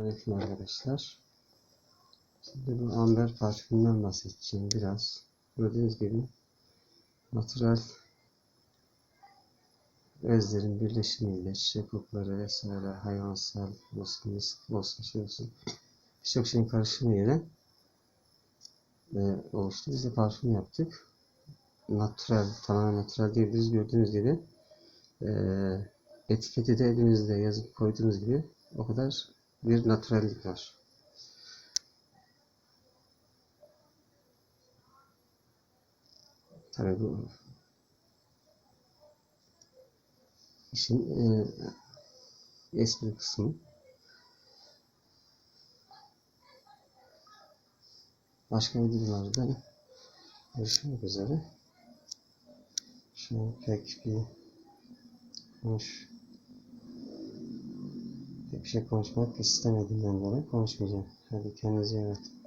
Selamünaleyküm arkadaşlar. Şimdi bu amber parfümünden bahsedeceğim biraz. Gördüğünüz gibi natural özlerin birleşimiyle çiçek kokları vesaire hayvansal olsun, misk olsun, şey olsun birçok şeyin karışımıyla e, oluştu. Biz de parfüm yaptık. Natural, tamamen natural diyebiliriz. Gördüğünüz gibi e, etiketi de elimizde yazıp koyduğumuz gibi o kadar bir naturallik var. Tabii bu işin e, espri kısmı. Başka videolarda görüşmek üzere. Şu pek bir hoş bir şey konuşmak istemediğimden dolayı konuşmayacağım. Hadi kendinize iyi bakın.